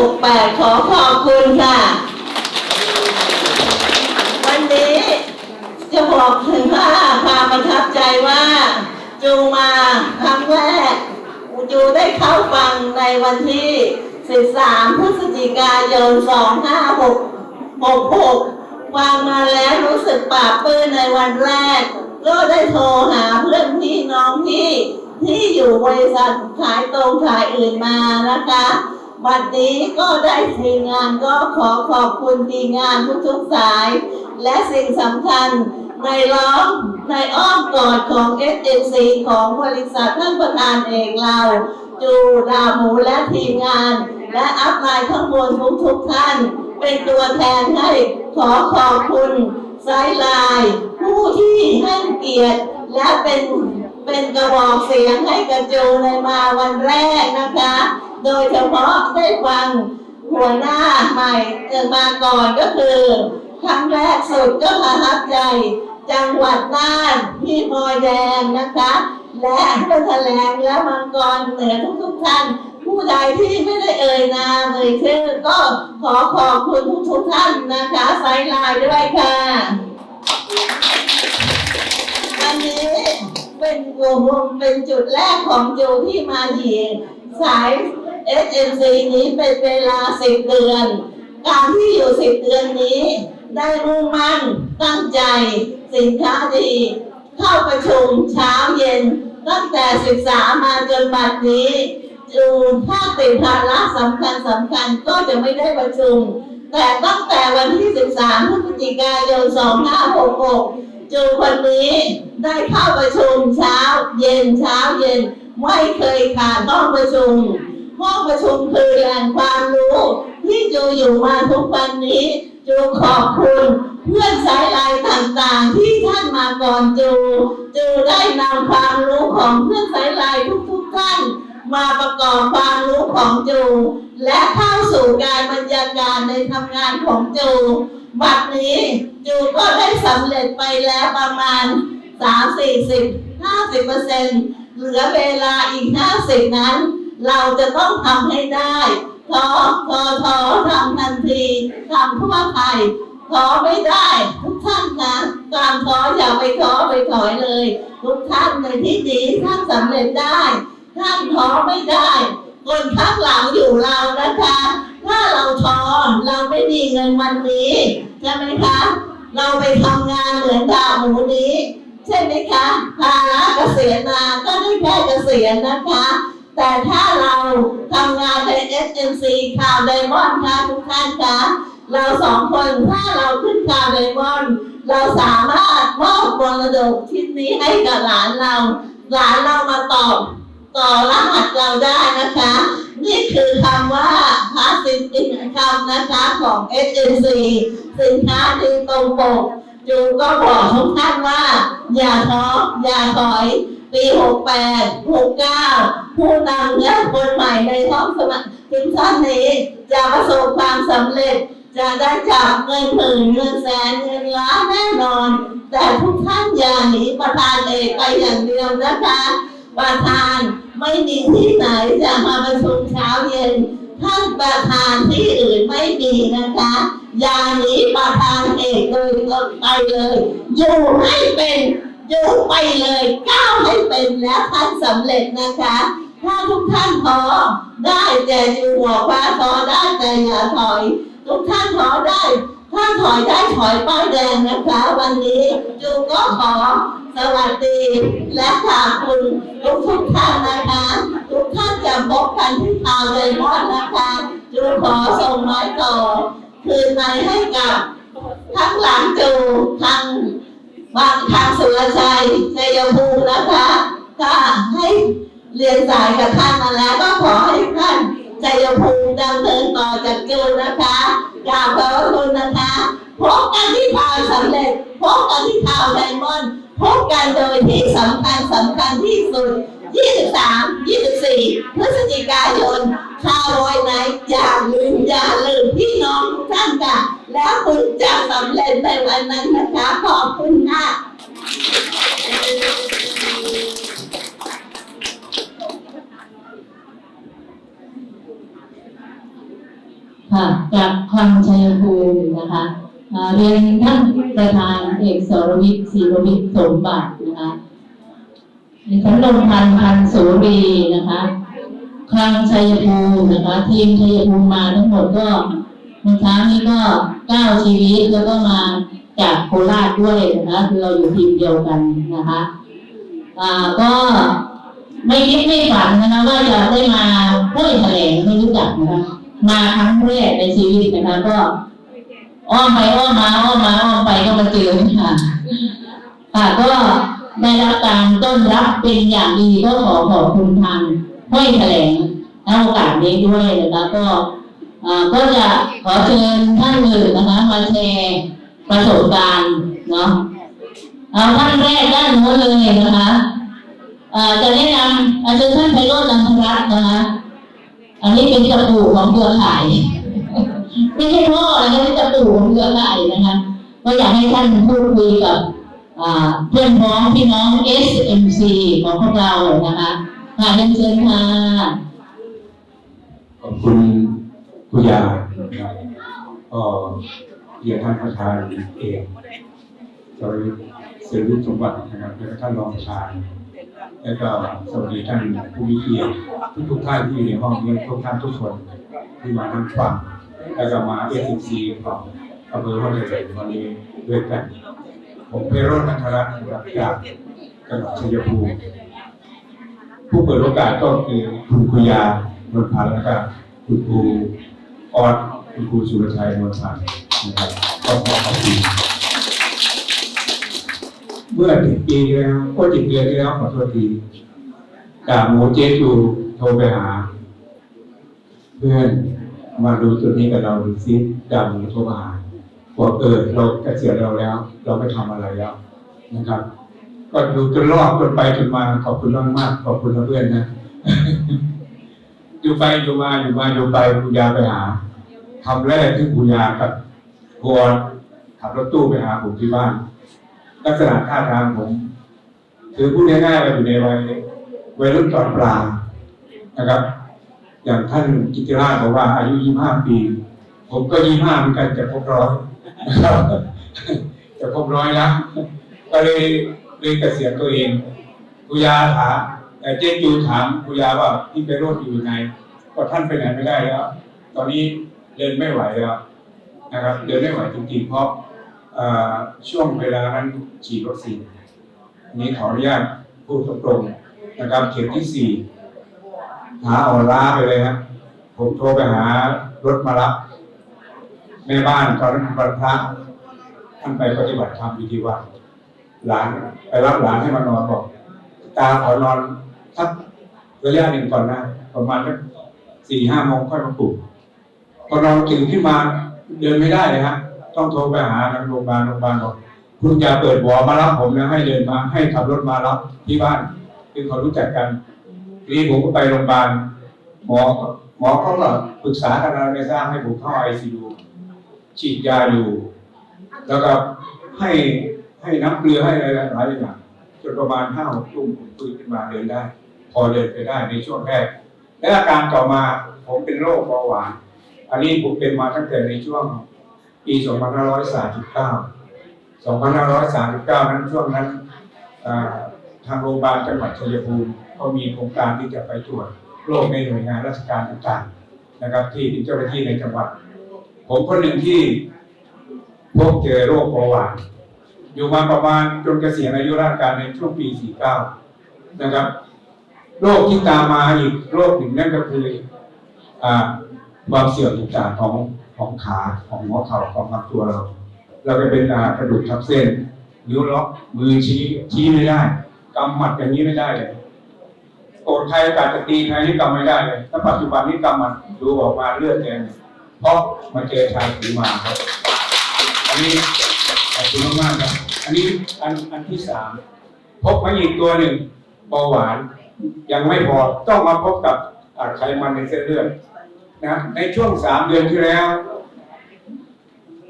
2568 ขอขอบคุณค่ะ วันนี้จะบอกถึงว่าความประทับใจว่า จูมาครั้งแรกจูได้เข้าฟังในวันที่ 13 พฤศจิกายน 2566ฟังมาแล้วรู้สึกปลาบปลื้มในวันแรก ก็ได้โทรหาเพื่อนพี่น้องที่ที่อยู่บริษัทขายตรงขายอื่นมานะคะ บัดนี้ก็ได้ทีมงานก็ขอขอบคุณทีมงานทุกๆสาย และสิ่งสำคัญในล้อมในอ้อมกอดของ s n c ของบริษัทท่านประธานเอกเรา จูดาหมูและทีมงาน และอัพไลน์ข้างบนทุกๆท่าน เป็นตัวแทนให้ขอขอบคุณไซด์ไลน์ผู้ที่ให้เกียรติและเป็นเป็นกระบอกเสียงให้กับจูในมาวันแรกนะคะ โดยเฉพาะได้ฟังหัวหน้าใหม่เกิดมาก่อนก็คือ ครั้งแรกสุดก็ประทับใจ จังหวัดน่านพี่พลอยแดงนะคะ และเพื่อแถลงและมังกรเหนือทุกๆท่านผู้ใดที่ไม่ได้เอ่ยนามเอ่ยชื่อก็ขอขอบคุณทุกๆท่านนะคะไซไลน์ด้วยค่ะวันนี้เป็นกลุ่มเป็นจุดแรกของจูที่มาถีสาย SMC นี้เป็นเวลาสิบเดือน การที่อยู่สิบเดือนนี้ ได้มุ่งมั่นตั้งใจสินค้าดี เข้าประชุมเช้าเย็น ตั้งแต่ศึกษามาจนบัดนี้จูถ้าติดภาระสำคัญสำคัญก็จะไม่ได้ประชุม แต่ตั้งแต่วันที่ 13พฤศจิกายน 2566 จูคนนี้ได้เข้าประชุมเช้าเย็นเช้าเย็น ไม่เคยขาดห้องประชุม ห้องประชุมคือแหล่งความรู้ที่จูอยู่มาทุกวันนี้จูขอบคุณเพื่อนสายไลน์ต่างๆ ที่ท่านมาก่อนจู จูได้นำความรู้ของเพื่อนสายไลน์ทุกๆท่านมาประกอบความรู้ของจู และเข้าสู่การบรรยากาศในทำงานของจูบัดนี้จูก็ได้สำเร็จไปแล้วประมาณ 3 40 50เปอร์เซ็นต์เหลือเวลาอีก 50 นั้น เราจะต้องทำให้ได้ทอทอทอทำทันทีทำทั่วไทยท้อไม่ได้ทุกท่านนะการท้ออย่าไปท้อไปถอยเลย ทุกท่านในที่นี้ท่านสำเร็จได้ท่านท้อไม่ได้ คนข้างหลังอยู่เรานะคะ ถ้าเราท้อเราไม่มีเงินวันนี้ใช่ไหมคะ เราไปทำงานเหมือนดาวหมูนี้ ใช่ไหมคะภาระเกษียณมาก็ได้แค่เกษียณนะคะ แต่ถ้าเราทำงานใน SMC ข่าวไดมอนด์ค่ะทุกท่านคะเราสองคนถ้าเราขึ้นข่าวไดมอนด์เราสามารถมอบมรดกชิ้นนี้ให้กับหลานเรา หลานเรามาตอบต่อรหัสเราได้นะคะ นี่คือคำว่า passive income นะคะของ SMC สินค้าที่ตรงปกจูก็บอกทุกท่านว่า อย่าท้ออย่าถอย ปี68 69ผู้นำและคนใหม่ในท้องสมัครทีมชาตินี้จะประสบความสำเร็จ จะได้จับเงินหมื่นเงินแสนเงินล้านแน่นอน แต่ทุกท่านอย่าหนีประธานเอกไปอย่างเดียวนะคะ ประธานไม่มีที่ไหนจะมาประชุมเช้าเย็นท่านประธานที่อื่นไม่มีนะคะอย่าหนีประธานเอกเลยไปเลย อยู่ให้เป็น ยูไปเลยก้าวให้เป็นแล้วท่านสำเร็จนะคะ ถ้าทุกท่านท้อได้แต่จูบอกว่าท้อได้แต่อย่าถอย ทุกท่านท้อได้ถ้าถอยได้ถอยป้ายแดงนะคะ วันนี้จูก็ขอสวัสดีและขอบคุณทุกทุกท่านนะคะ ทุกท่านจะพบกันที่ข่าวไดมอดนะคะจูขอส่งไม้ต่อ คืนไม้ให้กับทั้งหลังจูทั้ง บางทางสุรชัยชัยภูมินะคะก็ให้เรียนสายกับท่านมาแล้วก็ขอให้ท่านชัยภูมิดำเนินต่อจากจูนนะคะกราบขอบคุณนะคะพบกันที่ข่าวสำเร็จพบกันที่ข่าวไดมอนด์พบกันโดยที่สำคัญสำคัญที่สุด 23 24 พฤศจิกายนข่าวไว้ไหนอย่าลืมอย่าลืมพี่ น้องกานค่ะแล้วคุณจะสำเร็จในวันนั้นนะคะ ขอบคุณค่ะค่ะจากคลังชัยภูมินะคะเรียนท่านประธานเอกสรวิทย์ศิรวิทย์สมบัตินะคะดิฉันลงพันพันธ์โสรีนะคะคลังชัยภูมินะคะ ทีมชัยภูมิมาทั้งหมดก็ เมื่อเช้านี้ก็เก้าชีวิตแล้วก็มาจากโคราชด้วยนะคะคือเราอยู่ทีมเดียวกันนะคะอ่าก็ไม่คิดไม่ฝันนะคะว่าจะได้มาห้วยแถลงไม่รู้จักนะคะมาครั้งแรกในชีวิตนะคะก็อ้อมไปอ้อมมาอ้อมมาอ้อมไปก็มาเจอค่ะค่ะก็ได้รับการต้อนรับเป็นอย่างดีก็ขอขอบคุณทางห้วยแถลงในโอกาสนี้ด้วยนะคะก็ ก็จะขอเชิญท่านอื่นนะคะมาแชร์ประสบการณ์เนาะเอาท่านแรกด้านโน้นเลยนะคะจะแนะนำอาจารย์ท่านไพโรจน์นันทรัตน์นะคะอันนี้เป็นตะปูของเครือข่ายไม่ใช่พ่อนะคะเป็นตะปูของเครือข่ายนะคะก็อยากให้ท่านพูดคุยกับเพื่อนพ้องพี่น้อง SMC ของพวกเรานะคะค่ะเรียนเชิญค่ะขอบคุณ คุณยานะครับก็เรียนท่านประธานเองสวัสดีเสรีสมบัตินะครับแล้วก็ท่านรองประธาน แล้วก็สวัสดีท่านผู้มีเกียรติทุกทุกท่านที่อยู่ในห้องนี้ทุกท่านทุกคนที่มานั่งฟังแล้วก็มาเอฟซีของอำเภอห้วยเจริญวันนี้ด้วยกัน ผมเพโรจน์นันทรัตน์นะครับจากจังหวัดชัยภูมิผู้เปิดโอกาสก็คือคุณคุยานนพันธ์แล้วก็คุณครู ออดคุณครูสุรชัยนนพันธ์นะครับก็ขอขอบคุณเมื่อสิบปีที่แล้วก็สิบเดือนที่แล้วขอโทษทีดาบหมูเจจูโทรไปหา เพื่อนมาดูตัวนี้กับเราดูซิดาบหมูโทรมาหาบอกเออเราเกษียณเราแล้ว เราไม่ทำอะไรแล้วนะครับ ก็ดูจนรอดจนไปจนมาขอบคุณมากมากขอบคุณเพื่อนนะ อยู่ไปอยู่มาอยู่มาอยู่ไปคุณยาไปหาคำแรกที่คุณยากับพวขับรถตู้ไปหาผมที่บ้าน ลักษณะท่าทางผมคือพูดง่ายๆว่าอยู่ในวัยวัยรุ่นตอนปลายนะครับ อย่างท่านกิติราชบอกว่าอายุ 25 ปี ผมก็ 25 เหมือนกันจะครบร้อยนะครับจะครบร้อยแล้วก็เลยเลยเกษียณตัวเองคุยาถา แต่เจ๊จูถามคุยาว่าพี่ไปโรดอยู่ยังไงก็ท่านไปไหนไม่ได้แล้ว ตอนนี้เดินไม่ไหวแล้วนะครับ เดินไม่ไหวจริงๆเพราะช่วงเวลานั้นฉีดวัคซีนนี้ขออนุญาตพูดตรงๆนะครับเข็มที่สี่หาอ่อนล้าไปเลยครับผมโทรไปหารถมารับแม่บ้านตอนนั้นวันพระท่านไปปฏิบัติธรรมพิธีวัดหลานไปรับหลานให้มานอนบอก ตาขอนอน สักระยะหนึ่งก่อนนะ ประมาณสักสี่ห้าโมงค่อยมาปลุกพอนอนตื่นขึ้นมาเดินไม่ได้เลยฮะต้องโทรไปหาทางโรงพยาบาลโรงพยาบาลบอกคุณยาเปิดหัวมารับผมนะให้เดินมาให้ขับรถมารับที่บ้านคือเขารู้จักกันทีนี้ผมก็ไปโรงพยาบาลหมอหมอเขาก็ปรึกษากันอะไรไม่ทราบให้ผมเข้าไอซียูฉีดยาอยู่ แล้วก็ให้ให้น้ำเกลือให้อะไรหลายอย่างจนประมาณห้าหกทุ่มผมตื่นขึ้นมาเดินได้ พอเดินไปได้ในช่วงแรก และอาการต่อมาผมเป็นโรคเบาหวาน อันนี้ผมเป็นมาตั้งแต่ในช่วงปี2539 2539 นั้นช่วงนั้นทางโรงพยาบาลจังหวัดชัยภูมิก็มีโครงการที่จะไปตรวจโรคในหน่วยงานราชการต่างๆนะครับ ที่เป็นเจ้าหน้าที่ในจังหวัด ผมคนหนึ่งที่พบเจอโรคเบาหวานอยู่มาประมาณจนเกษียณอายุราชการในช่วงปี 49 นะครับ โรคที่ตามมาอีกโรคหนึ่งนั่นก็คืออ่าความเสื่อมต่างๆของของขาของหัวเข่าของลำตัวเรา เราก็เป็นกระดูกทับเส้นนิ้วล็อกมือชี้ชี้ไม่ได้กำหมัดอย่างนี้ไม่ได้เลยโกรธใครการจะตีใครนี่กำไม่ได้เลยถ้าปัจจุบันนี้กำหมันดูออกมาเลือดแดงเพราะมาเจอชายผีมาครับ อันนี้ขอบคุณมากๆครับ อันนี้อันอันที่สามพบมาอีกตัวหนึ่งเบาหวาน ยังไม่พอต้องมาพบกับไขมันในเส้นเลือดนะในช่วงสามเดือนที่แล้ว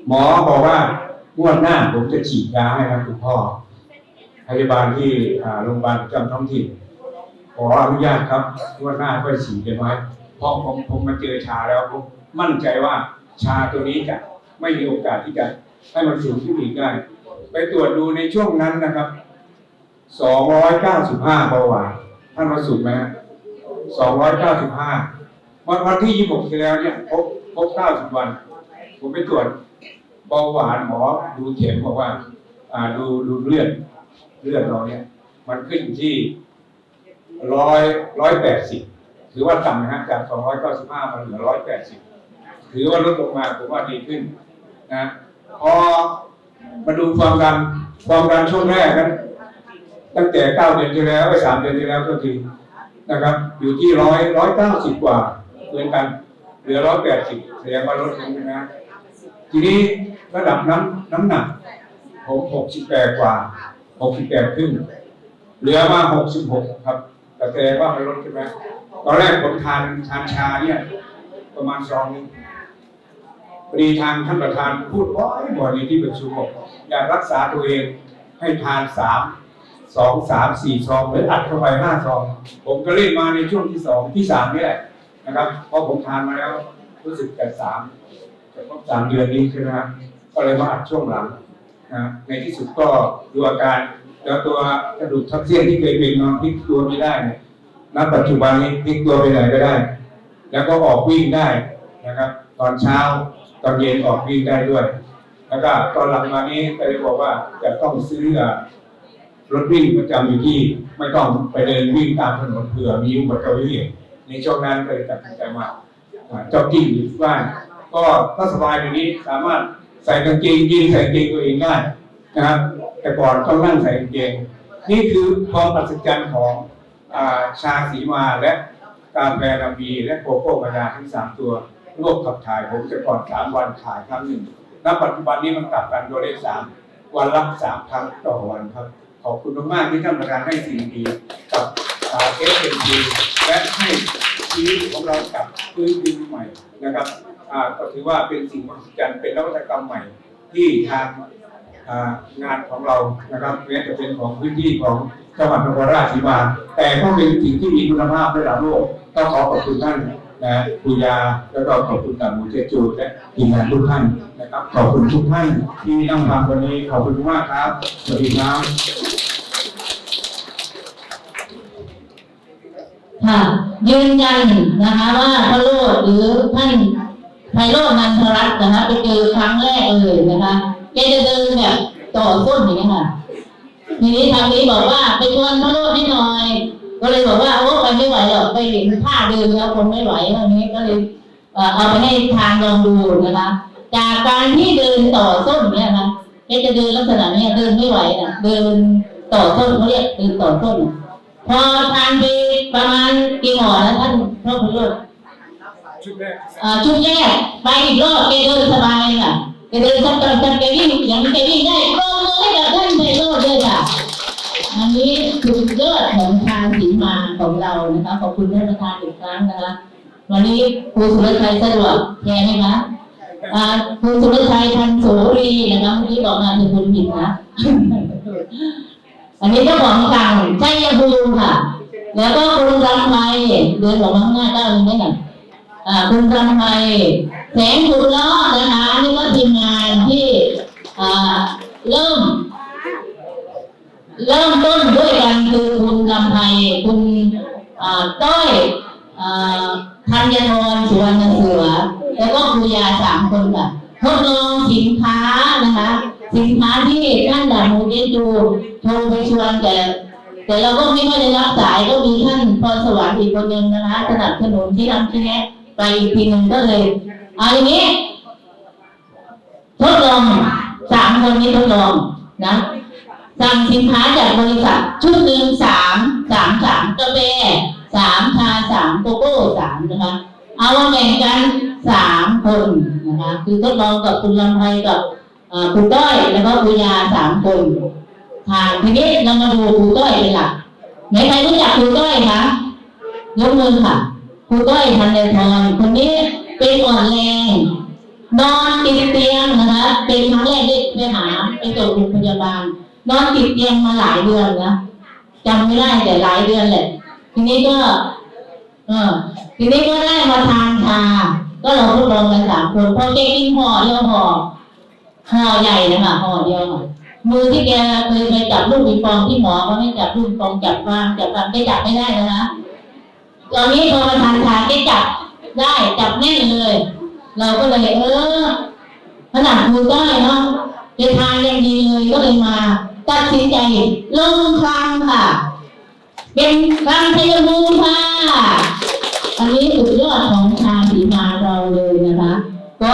หมอบอกว่างวดหน้าผมจะฉีดยาให้นะคุณพ่อพยาบาลที่โรงพยาบาลประจำท้องถิ่นขออนุญาตครับงวดหน้าก็ฉีดได้ไหมเพราะผมผมมาเจอชาแล้วผมมั่นใจว่าชาตัวนี้จะไม่มีโอกาสที่จะให้มันสูงขึ้นอีกได้ไปตรวจดูในช่วงนั้นนะครับ 295เบาหวาน ท่านมาสูงไหมฮะ295วันวันที่26ที่แล้วเนี่ยครบครบ90วัน ผมไปตรวจเบาหวานหมอดูเข็มบอกว่า อ่าดูดูเลือดเลือดเราเนี่ย มันขึ้นที่ร้อยร้อยแปดสิบถือว่าต่ำนะฮะจากสองร้อยเก้าสิบห้ามาเหลือร้อยแปดสิบถือว่าลดลงมาผมว่าดีขึ้นนะพอมาดูความดันความดันช่วงแรกนั้น ตั้งแต่เก้าเดือนที่แล้วไปสามเดือนที่แล้วก็ทีนะครับ อยู่ที่ร้อยร้อยเก้าสิบกว่าเหมือนกัน เหลือร้อยแปดสิบแสดงว่าลดลงนะทีนี้ระดับน้ำน้ำหนักผมหกสิบแปดกว่าหกสิบแปดครึ่งเหลือมาหกสิบหกครับแต่แสดงว่ามันลดใช่ไหมตอนแรกผมทานทานชาเนี่ย ประมาณซองนึงพอดีทางท่านประธานพูดบ่อยบ่อยในที่ประชุมบอกอยากรักษาตัวเองให้ทานสาม สองสามสี่ซองหรืออัดเข้าไปห้าซองผมก็เล่นมาในช่วงที่สองที่สามนี่แหละนะครับเพราะผมทานมาแล้วรู้สึกแต่สามจะครบสามเดือนนี้ใช่ไหมครับก็เลยมาอัดช่วงหลังนะในที่สุดก็ดูอาการแล้วตัวกระดูกทับเส้นที่เคยเป็นนอนพลิกตัวไม่ได้เนี่ยณปัจจุบันนี้พลิกตัวไปไหนก็ได้ แล้วก็ออกวิ่งได้นะครับ ตอนเช้าตอนเย็นออกวิ่งได้ด้วย แล้วก็ตอนหลังมานี้ก็เลยบอกว่าจะต้องซื้อ รถวิ่งประจำอยู่ที่ไม่ต้องไปเดินวิ่งตามถนนเผื่อมีอุบัติเหตุในช่วงนั้นก็เลยตัดสินใจมาอ่าจ็อกกิ้งอยู่ที่บ้านก็ถ้าสบายอย่างนี้สามารถใส่กางเกงยีนใส่กางเกงตัวเองได้นะครับ แต่ก่อนต้องนั่งใส่กางเกงนี่คือความอัศจรรย์ของอาชาสีมาและกาแฟนาบีและโกโก้กระดาทั้งสามตัวโรคขับถ่ายผมจะก่อนสามวันถ่ายครั้งหนึ่งณปัจจุบันนี้มันกลับกันโดยได้สามวันละสามครั้งต่อวันครับ ขอบคุณมากๆที่ท่านประธานให้สิ่งดีกับเอสเอ็มดีและให้ชีวิตของเรากลับฟื้นยืนใหม่นะครับก็ถือว่าเป็นสิ่งมหัศจรรย์เป็นนวัตกรรมใหม่ที่ทางงานของเรานะครับแม้จะเป็นของพื้นที่ของจังหวัดนครราชสีมา แต่ก็เป็นสิ่งที่มีคุณภาพระดับโลกต้องขอขอบคุณท่าน นะปุยาแล้วก็ขอบคุณต่างมูเจจูและทีมงานทุกท่านนะครับ ขอบคุณทุกท่านที่นั่งฟังวันนี้ขอบคุณมากครับ สวัสดีครับค่ะยืนยันนะคะว่าพระโลดหรือท่านไพโรจน์นันทรัตน์นะคะไปเจอครั้งแรกเลยนะคะแกจะเดินแบบต่อส้นอย่างนี้ยค่ะทีนี้ทางนี้บอกว่าไปชวนพระโลดให้หน่อย ก็เลยบอกว่าโอ้ไปไม่ไหวหรอกไปเห็นท่าเดินแล้วคงไม่ไหวตรงนี้ก็เลยเอาไปให้ทางลองดูนะคะ จากการที่เดินต่อส้นเนี่ยนะแกจะเดินลักษณะเนี้ยเดินไม่ไหวนะเดินต่อส้นเขาเรียกเดินต่อส้นพอทานไปประมาณกี่หมอนะท่านพระพุทธรูปชุดแรกชุดแรกไปอีกรอบแกเดินสบายค่ะแกเดินสักตอนแกวิ่งอย่างแกวิ่งได้ปรบมือให้กับท่านไพโรจน์ด้วยค่ะ อันนี้คือยอดของทางสีมาของเรานะคะขอบคุณท่านประธานอีกครั้งนะคะวันนี้ครูสุรชัยสะดวกแชร์ไหมคะครูสุรชัยพันโสรีนะคะเมื่อกี้บอกมาเป็นคนผิดนะอันนี้เจ้าของสั่งชัยภูมิค่ะ แล้วก็คุณรำไพเดินออกมาข้างหน้าเก้าหนึ่งได้หน่ยคุณรำไพแสงขุนล้อนะคะนี่ก็ทีมงานที่เริ่ม เริ่มต้นด้วยกันคือคุณลำไพคุณต้อยธัญนนท์สุวรรณเสือ แล้วก็ครูยาสามคนค่ะทดลองสินค้านะคะ สินค้าที่ท่านดามูเจจูโทรไปชวนแต่แต่เราก็ไม่ค่อยได้รับสายก็มีท่านพรสวรรค์อีกคนหนึ่งนะคะสนับสนุนที่ทำที่แนะไปอีกทีหนึ่งก็เลยเอาอย่างนี้ทดลองสามคนนี้ทดลองนะ สั่งสินค้าจากบริษัทชุดหนึ่งสามสามสามกาแฟสามชาสามโกโก้สามนะคะ เอามาแบ่งกันสามคนนะคะ คือทดลองกับคุณลำไพกับคุณต้อยแล้วก็คุณยาสามคนทานทีนี้เรามาดูครูต้อยเป็นหลักไหนใครรู้จักครูต้อยคะยกมือค่ะครูต้อยทันเดทรคนนี้เป็นอ่อนแรง นอนติดเตียงนะคะเป็นครั้งแรกที่ไปหาไปส่งโรงพยาบาล นอนติดเตียงมาหลายเดือนนะจำไม่ได้แต่หลายเดือนแหละ ทีนี้ก็ เออทีนี้ก็ได้มาทานชาก็เราทดลองกันสามคนพอแกกินห่อเดียวห่อห่อใหญ่นะคะห่อเดียวค่ะมือที่แกเคยไปจับลูกปิงปองที่หมอเขาให้จับลูกปิงปองจับวางจับวางแกจับไม่ได้นะคะตอนนี้พอมาทานชาแกจับได้จับแน่นเลย เราก็เลยเออขนาดครูได้เนาะแกทานยังดีเลยก็เลยมาตัดสินใจลงคลังค่ะ เป็นคลังชัยภูค่ะอันนี้สุดยอดของชาสีมาเราเลยนะคะ ก็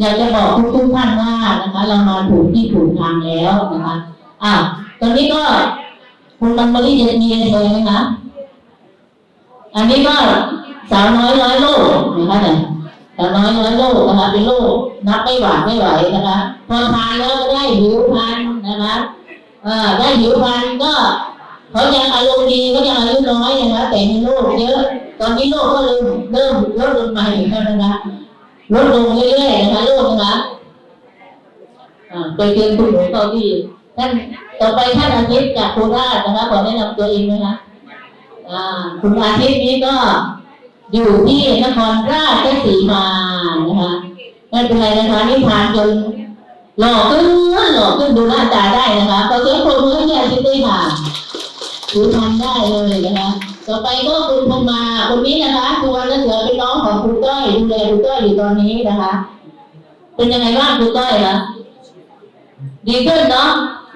อยากจะบอกทุกทุกๆท่านว่านะคะ เรามาถูกที่ถูกทางแล้วนะคะอะตอนนี้ก็คุณมันมารีจะมีอะไรไหมคะอันนี้ก็สาวน้อยร้อยโลกนะคะเนี่ย สาวน้อยร้อยโลกนะคะเป็นโลกนับไม่หวาดไม่ไหวนะคะพอทานแล้วได้ผิวพรรณนะคะเอ่อได้ผิวพรรณก็เขายังอารมณ์ดีก็ยังอายุน้อยนะคะแต่มีโรคเยอะ ตอนนี้โรคก็เริ่มเริ่มลดลงมาอีกแล้วนะคะลดลงเรื่อยๆนะคะโรคนะคะอ่าไปเจอคุณหนูตอนที่ท่านต่อไปท่านอาทิตย์จากโคราชนะคะขอแนะนำตัวเองไหมคะอ่าคุณอาทิตย์นี้ก็ อยู่ที่นครราชสีมานะคะไม่เป็นไรนะคะนี่ทานจนหล่อขึ้นหล่อขึ้นดูหน้าตาได้นะคะขอเสียงปรบมือให้พี่อาทิตย์ด้วยค่ะดูทานได้เลยนะคะ ต่อไปก็คุณพมาคนนี้นะคะคุณวันเสือเป็นน้องของคุณต้อยดูแลคุณต้อยอยู่ตอนนี้นะคะ เป็นยังไงบ้างคุณต้อยคะดีขึ้นเนาะ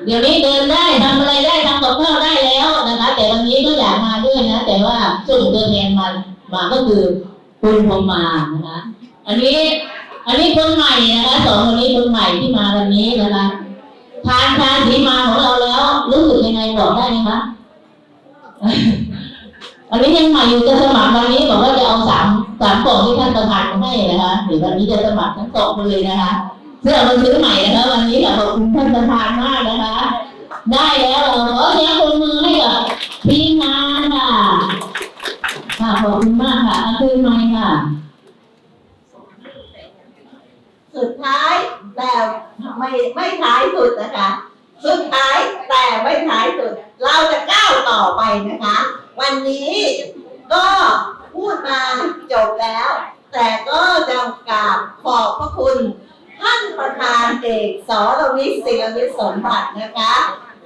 เดี๋ยวนี้เดินได้ทำอะไรได้ทำกับข้าวได้แล้วนะคะ แต่วันนี้ก็อยากมาด้วยนะ แต่ว่าส่งตัวแทนมามาก็คือคุณพรมานะคะ อันนี้ อันนี้คนใหม่นะคะสองคนนี้คนใหม่ที่มาวันนี้นะคะทานทานสีมาของเราแล้ว รู้สึกยังไงบอกได้ไหมคะอันนี้ยังใหม่อยู่จะสมัครวันนี้บอกว่าจะเอาสามสามกล่องที่ท่านประธานให้นะคะเดี๋ยววันนี้จะสมัครทั้งสองเลยนะคะ เสื้อมาซื้อใหม่นะคะวันนี้ค่ะขอบคุณท่านประธานมากนะคะ ได้แล้วเราขอเสียงปรบมือให้กับทีมงานค่ะค่ะขอบคุณมากค่ะอาคืนไม้ค่ะ สุดท้ายแต่ไม่ไม่ท้ายสุดนะคะ สุดท้ายแต่ไม่ท้ายสุด เราจะก้าวต่อไปนะคะ วันนี้ก็พูดมาจบแล้ว แต่ก็จะกราบขอบพระคุณ ท่านประธานเอกสรวิทย์ศิลวิทย์สมบัตินะคะ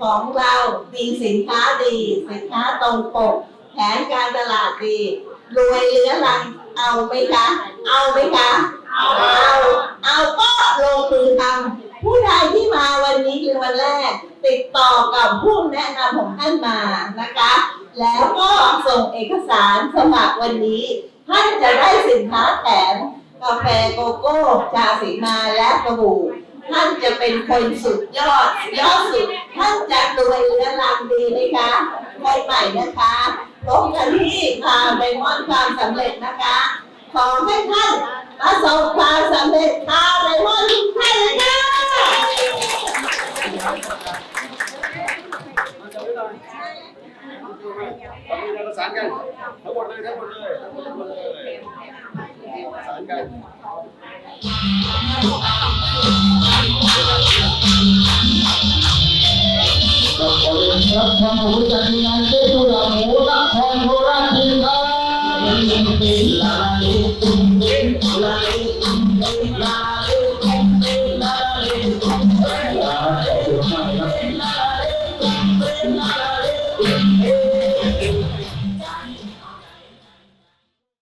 ของเรามีสินค้าดี สินค้าตรงปก แผนการตลาดดีรวยเหลือรังเอาไหมคะ เอาไหมคะ เอา เอาก็ลงมือทำผู้ใดที่มาวันนี้คือวันแรก ติดต่อกับผู้แนะนำของท่านมานะคะ แล้วก็ส่งเอกสารสมัครวันนี้ท่านจะได้สินค้าแถม กาแฟโกโก้ชาสีมาและกระบู่ท่านจะเป็นคนสุดยอดยอดสุด ท่านจะรวยเรือรังดีไหมคะคนใหม่นะคะพบกันที่พาไปมอนความสำเร็จนะคะ ขอให้ท่านประสบความสำเร็จพาไปมอนทุกท่านเลยค่ะประสานกันทั้งหมดเลยทั้งหมดเลยทั้งหมดเลย สานกันขอเรียนครับทางผู้จัดงานเจ้าตัวหมูนครโคราที